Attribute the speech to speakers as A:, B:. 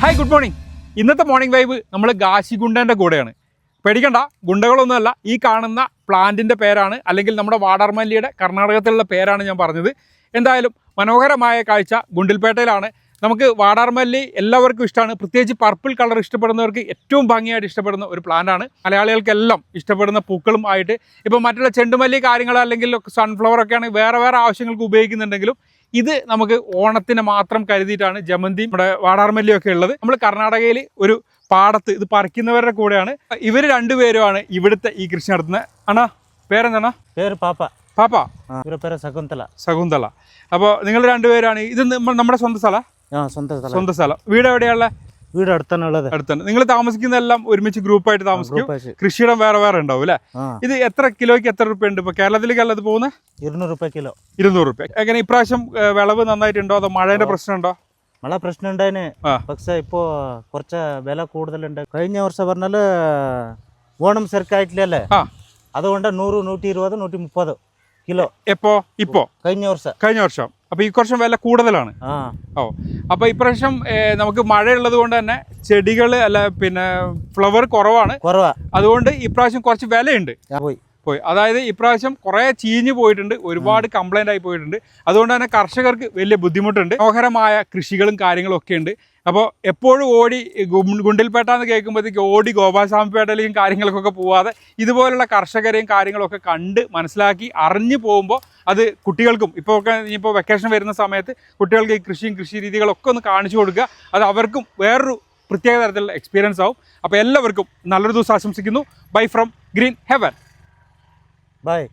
A: Hi good morning ഇന്നത്തെ morning vibe നമ്മൾ ഗാശി ഗുണ്ടന്റെ കൂടെയാണ്. പേടിക്കണ്ട ഗുണ്ടകളൊന്നുമല്ല ഈ കാണുന്ന പ്ലാന്റിന്റെ പേരാണ് അല്ലെങ്കിൽ നമ്മുടെ വാടാർമല്ലിയുടെ കർണാടകത്തിലുള്ള പേരാണ് ഞാൻ പറഞ്ഞത്. എന്തായാലും മനോഹരമായ കാഴ്ച ഗുണ്ടിൽപേട്ടയിലാണ്. നമുക്ക് വാടാർമല്ലി എല്ലാവർക്കും ഇഷ്ടമാണ്. പ്രത്യേകിച്ച് പർപ്പിൾ കളർ ഇഷ്ടപ്പെടുന്നവർക്ക് ഏറ്റവും ഭംഗിയായിട്ട് ഇഷ്ടപ്പെടുന്ന ഒരു പ്ലാന്റാണ് മലയാളികൾക്കെല്ലാം ഇഷ്ടപ്പെടുന്ന പൂക്കളും ആയിട്ട്. ഇപ്പോൾ മറ്റുള്ള ചെണ്ടുമല്ലി കാര്യങ്ങൾ അല്ലെങ്കിൽ സൺഫ്ലവർ ഒക്കെയാണ് വേറെ വേറെ ആവശ്യങ്ങൾക്ക് ഉപയോഗിക്കുന്നുണ്ടെങ്കിലും ഇത് നമുക്ക് ഓണത്തിന് മാത്രം കരുതിയിട്ടാണ് ജമന്തി നമ്മുടെ വാടാർമല്ലിയൊക്കെ ഉള്ളത്. നമ്മൾ കർണാടകയിൽ ഒരു പാടത്ത് ഇത് പറിക്കുന്നവരുടെ കൂടെയാണ്. ഇവർ രണ്ടുപേരുമാണ് ഇവിടുത്തെ ഈ കൃഷി നടത്തുന്നത് അണ്ണാ പേരെന്താണ്?
B: പേര് പാപ്പ.
A: പാപ്പ?
B: പേര് ശകുന്തല
A: ശകുന്തള. അപ്പോൾ നിങ്ങൾ രണ്ടുപേരാണ് ഇത് നമ്മ- നമ്മുടെ സ്വന്തം സ്ഥലം?
B: സ്വന്തം സ്ഥലം.
A: വീട് എവിടെയുള്ള
B: വീട് അടുത്തന്നുള്ളത് ഉള്ളത്
A: അടുത്താണ് നിങ്ങൾ താമസിക്കുന്നതെല്ലാം ഒരുമിച്ച് ഗ്രൂപ്പായിട്ട് താമസിക്കും. കൃഷിയിടം വേറെ വേറെ ഉണ്ടാവും അല്ലേ? ഇത് എത്ര കിലോയ്ക്ക് എത്ര രൂപ ഉണ്ട് ഇപ്പൊ കേരളത്തിലേക്കല്ല ഇത് പോകുന്നത്?
B: ഇരുന്നൂറ് രൂപ കിലോ.
A: ഇരുന്നൂറ് രൂപ. എങ്ങനെ ഇപ്രാവശ്യം വിളവ് നന്നായിട്ടുണ്ടോ? അതോ മഴയുടെ പ്രശ്നമുണ്ടോ?
B: മഴ പ്രശ്നം ഉണ്ടായിന്. പക്ഷെ ഇപ്പോ കുറച്ച് വില കൂടുതലുണ്ട്. കഴിഞ്ഞ വർഷം പറഞ്ഞാൽ ഓണം സെർക്കായിട്ടില്ലല്ലേ
A: ആ.
B: അതുകൊണ്ട് നൂറ് നൂറ്റി ഇരുപത് നൂറ്റി മുപ്പത് കിലോ.
A: എപ്പോ? ഇപ്പോ?
B: കഴിഞ്ഞ വർഷം.
A: കഴിഞ്ഞ വർഷം. അപ്പൊ ഈ വർഷം വില കൂടുതലാണ്. ഓ. അപ്പൊ ഇപ്രാവശ്യം നമുക്ക് മഴയുള്ളത് കൊണ്ട് തന്നെ ചെടികൾ അല്ല പിന്നെ ഫ്ലവർ കുറവാണ്.
B: കുറവാ.
A: അതുകൊണ്ട് ഇപ്രാവശ്യം കുറച്ച് വിലയുണ്ട്.
B: പോയി.
A: പോയി. അതായത് ഇപ്രാവശ്യം കുറേ ചീഞ്ഞു പോയിട്ടുണ്ട്. ഒരുപാട് കംപ്ലൈന്റ് ആയി പോയിട്ടുണ്ട്. അതുകൊണ്ട് തന്നെ കർഷകർക്ക് വലിയ ബുദ്ധിമുട്ടുണ്ട്. മനോഹരമായ കൃഷികളും കാര്യങ്ങളും ഒക്കെ ഉണ്ട്. അപ്പോൾ എപ്പോഴും ഓടി ഗുണ്ടിൽപേട്ട എന്ന് കേൾക്കുമ്പോഴത്തേക്ക് ഓടി ഗോപാലസ്വാമിപേട്ടയിലേക്കും കാര്യങ്ങൾക്കൊക്കെ പോവാതെ ഇതുപോലുള്ള കർഷകരെയും കാര്യങ്ങളൊക്കെ കണ്ട് മനസ്സിലാക്കി അറിഞ്ഞു പോകുമ്പോൾ അത് കുട്ടികൾക്കും ഇപ്പോൾ ഒക്കെ ഇനിയിപ്പോൾ വെക്കേഷൻ വരുന്ന സമയത്ത് കുട്ടികൾക്ക് ഈ കൃഷിയും കൃഷി രീതികളൊക്കെ ഒന്ന് കാണിച്ചു കൊടുക്കുക. അത് അവർക്കും വേറൊരു പ്രത്യേക തരത്തിലുള്ള എക്സ്പീരിയൻസ് ആവും. അപ്പോൾ എല്ലാവർക്കും നല്ലൊരു ദിവസം ആശംസിക്കുന്നു. Bye from Green Heaven
B: Bye.